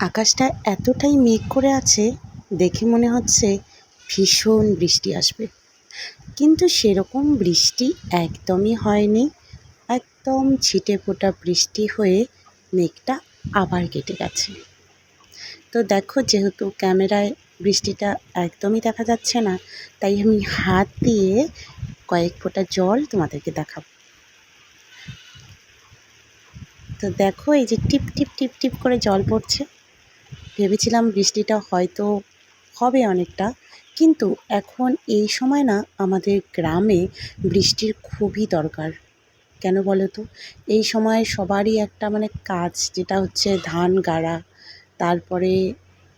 আকাশটা এতটাই মেঘ করে আছে, দেখে মনে হচ্ছে ভীষণ বৃষ্টি আসবে। কিন্তু সেরকম বৃষ্টি একদমই হয়নি। একদম ছিটে ফোটা বৃষ্টি হয়ে মেঘটা আবার কেটে গেছে। তো দেখো, যেহেতু ক্যামেরায় বৃষ্টিটা একদমই দেখা যাচ্ছে না, তাই আমি হাত দিয়ে কয়েক ফোঁটা জল তোমাদেরকে দেখাবো। তো দেখো, এই যে টিপ টিপ টিপ টিপ করে জল পড়ছে। ভেবেছিলাম বৃষ্টিটা হয়তো হবে অনেকটা, কিন্তু এখন এই সময় না আমাদের গ্রামে বৃষ্টির খুবই দরকার। কেন বলো তো? এই সময় সবারই একটা মানে কাজ যেটা হচ্ছে ধান গাড়া, তারপরে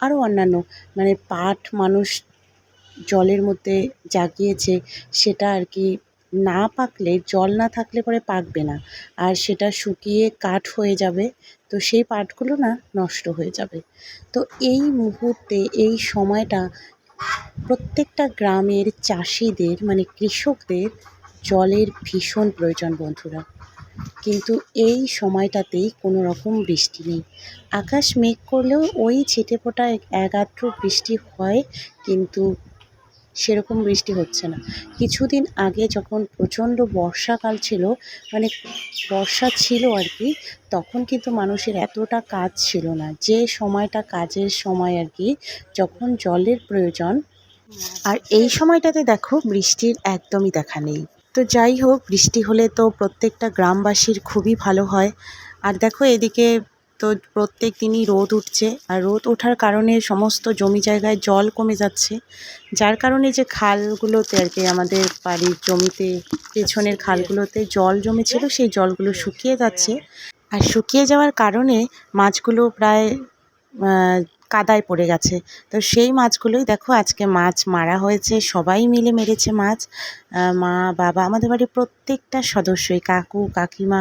আরও অন্যান্য মানে পাট মানুষ জলের মধ্যে জাগিয়েছে, সেটা আর কি না পাকলে, জল না থাকলে পরে পাকবে না। আর সেটা শুকিয়ে কাঠ হয়ে যাবে, তো সেই পাটগুলো না নষ্ট হয়ে যাবে। তো এই মুহূর্তে, এই সময়টা প্রত্যেকটা গ্রামের চাষিদের মানে কৃষকদের জলের ভীষণ প্রয়োজন বন্ধুরা। কিন্তু এই সময়টাতেই কোনো রকম বৃষ্টি নেই। আকাশ মেঘ করলেও ওই ছিটে ফোটা এক আধটু বৃষ্টি হয়, কিন্তু সেরকম বৃষ্টি হচ্ছে না। কিছুদিন আগে যখন প্রচণ্ড বর্ষাকাল ছিল মানে বর্ষা ছিল আর কি, তখন কিন্তু মানুষের এতটা কাজ ছিল না। যে সময়টা কাজের সময় আর কি, যখন জলের প্রয়োজন। আর এই সময়টাতে দেখো, বৃষ্টির একদমই দেখা নেই। তো যাই হোক, বৃষ্টি হলে তো প্রত্যেকটা গ্রামবাসীর খুবই ভালো হয়। আর দেখো, এদিকে তো প্রত্যেক দিনই রোদ উঠছে আর রোদ ওঠার কারণে সমস্ত জমি জায়গায় জল কমে যাচ্ছে। যার কারণে যে খালগুলোতে আর কি আমাদের বাড়ির জমিতে, পেছনের খালগুলোতে জল জমেছিল, সেই জলগুলো শুকিয়ে যাচ্ছে। আর শুকিয়ে যাওয়ার কারণে মাছগুলো প্রায় কাদায় পড়ে গেছে। তো সেই মাছগুলোই দেখো আজকে মাছ মারা হয়েছে সবাই মিলে মেরেছে মাছ। মা বাবা আমাদের বাড়ির প্রত্যেকটা সদস্যই কাকু কাকিমা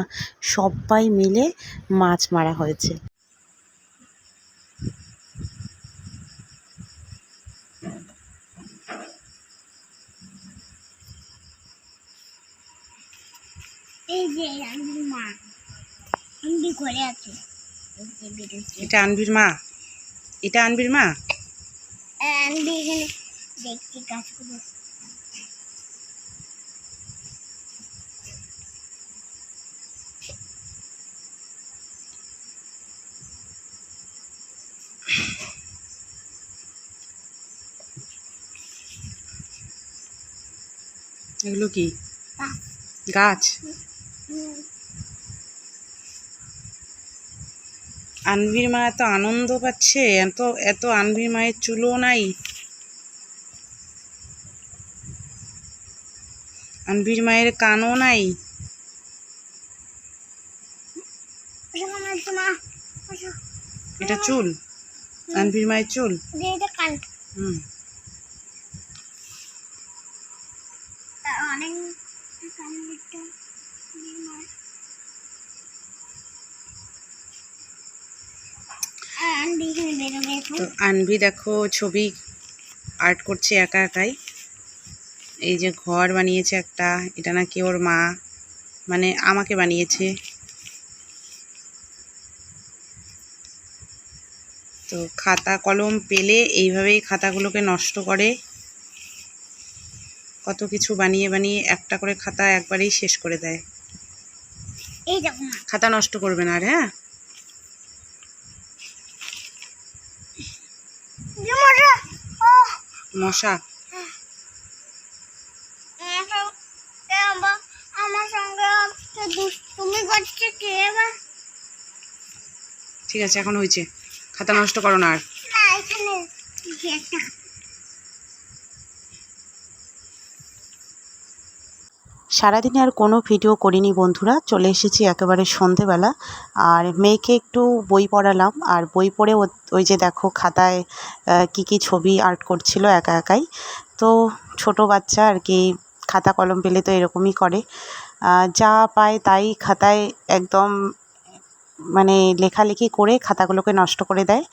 সবাই মিলে মাছ মারা হয়েছে। এই যে মা আনবি আছে। এটা আনবির মা। এটা আনবির মা? আনবি এখানে দেখছি গাছগুলো এগুলো কি? গাছ। আনভির মা এত আনন্দ পাচ্ছে, এত এত আনভির মায়ের চুলও নাই। আনভির মায়ের কানও নাই। এটা চুল, আনভির মায়ের চুল। হুম। অনেক তো আনভি দেখো ছবি আর্ট করছে একা একাই। এই যে ঘর বানিয়েছে একটা এটা নাকি ওর মা মানে আমাকে বানিয়েছে। তো খাতা কলম পেলে এইভাবেই খাতাগুলোকে নষ্ট করে। কত কিছু বানিয়ে বানিয়ে একটা করে খাতা একবারেই শেষ করে দেয়। খাতা নষ্ট করবে না আর হ্যাঁ যে মজা ও মশা আমার সঙ্গে আবার আমার সঙ্গে আজকে দুষ্টুমি করছে কে এবার ঠিক আছে এখন হয়েছে। খাতা নষ্ট করো না আর। সারাদিনে আর কোনো ভিডিও করিনি বন্ধুরা, চলে এসেছি একেবারে সন্ধেবেলা। আর মেয়েকে একটু বই পড়ালাম, আর বই পড়ে ওই যে দেখো খাতায় কি কি ছবি আর্ট করছিল একা একাই। তো ছোট বাচ্চা আর কি, খাতা কলম পেলে তো এরকমই করে। যা পায় তাই খাতায় একদম মানে লেখালেখি করে খাতাগুলোকে নষ্ট করে দেয়।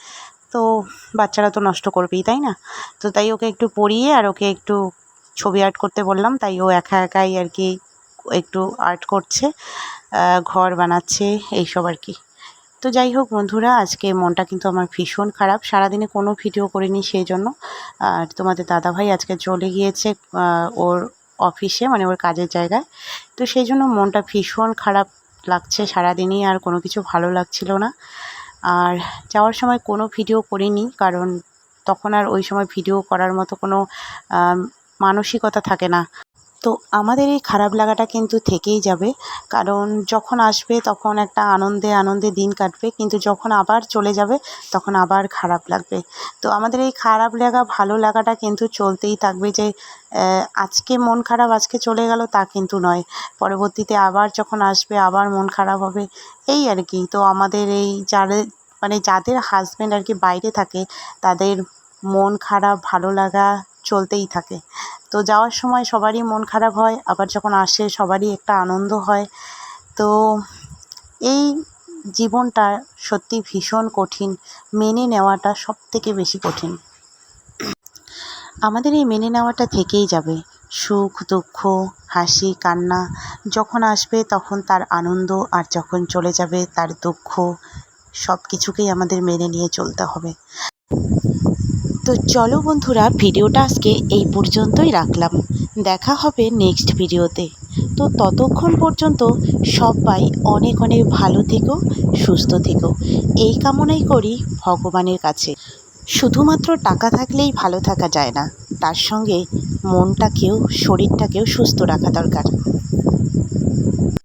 তো বাচ্চারা তো নষ্ট করবেই, তাই না? তো তাই ওকে একটু পড়িয়ে আর ওকে একটু ছবি আর্ট করতে বললাম, তাই ও একা একাই আর কি একটু আর্ট করছে ঘর বানাচ্ছে, এইসব আর কি। তো যাই হোক বন্ধুরা, আজকে মনটা কিন্তু আমার ভীষণ খারাপ। সারাদিনে কোনো ভিডিও করিনি সেই জন্য। আর তোমাদের দাদাভাই আজকে চলে গিয়েছে ওর অফিসে মানে ওর কাজের জায়গায়। তো সেই জন্য মনটা ভীষণ খারাপ লাগছে সারাদিনই, আর কোনো কিছু ভালো লাগছিল না। আর যাওয়ার সময় কোনো ভিডিও করিনি, কারণ তখন আর ওই সময় ভিডিও করার মতো কোনো মানসিকতা থাকে না। তো আমাদের এই খারাপ লাগাটা কিন্তু থেকেই যাবে। কারণ যখন আসবে তখন একটা আনন্দে আনন্দে দিন কাটবে, কিন্তু যখন আবার চলে যাবে তখন আবার খারাপ লাগবে। তো আমাদের এই খারাপ লাগা, ভালো লাগাটা কিন্তু চলতেই থাকবে যে আজকে মন খারাপ আজকে চলে গেল তা কিন্তু নয়। পরবর্তীতে আবার যখন আসবে আবার মন খারাপ হবে, এই আর কি। তো আমাদের এই যাদের মানে যাদের হাজব্যান্ড আর কি বাইরে থাকে, তাদের মন খারাপ, ভালো লাগা চলতেই থাকে। তো যাওয়ার সময় সবারই মন খারাপ হয়, আবার যখন আসে সবারই একটা আনন্দ হয়। তো এই জীবনটা সত্যি ভীষণ কঠিন, মেনে নেওয়াটা সব থেকে বেশি কঠিন। আমাদের এই মেনে নেওয়াটা থেকেই যাবে। সুখ, দুঃখ, হাসি, কান্না যখন আসবে তখন তার আনন্দ আর যখন চলে যাবে তার দুঃখ সব কিছুকেই আমাদের মেনে নিয়ে চলতে হবে। তো চলো বন্ধুরা, ভিডিওটা আজকে এই পর্যন্তই রাখলাম। দেখা হবে নেক্সট ভিডিওতে। তো ততক্ষণ পর্যন্ত সবাই অনেক অনেক ভালো থেকো, সুস্থ থেকো। এই কামনাই করি ভগবানের কাছে। শুধুমাত্র টাকা থাকলেই ভালো থাকা যায় না, তার সঙ্গে মনটাকেও, শরীরটাকেও সুস্থ রাখা দরকার।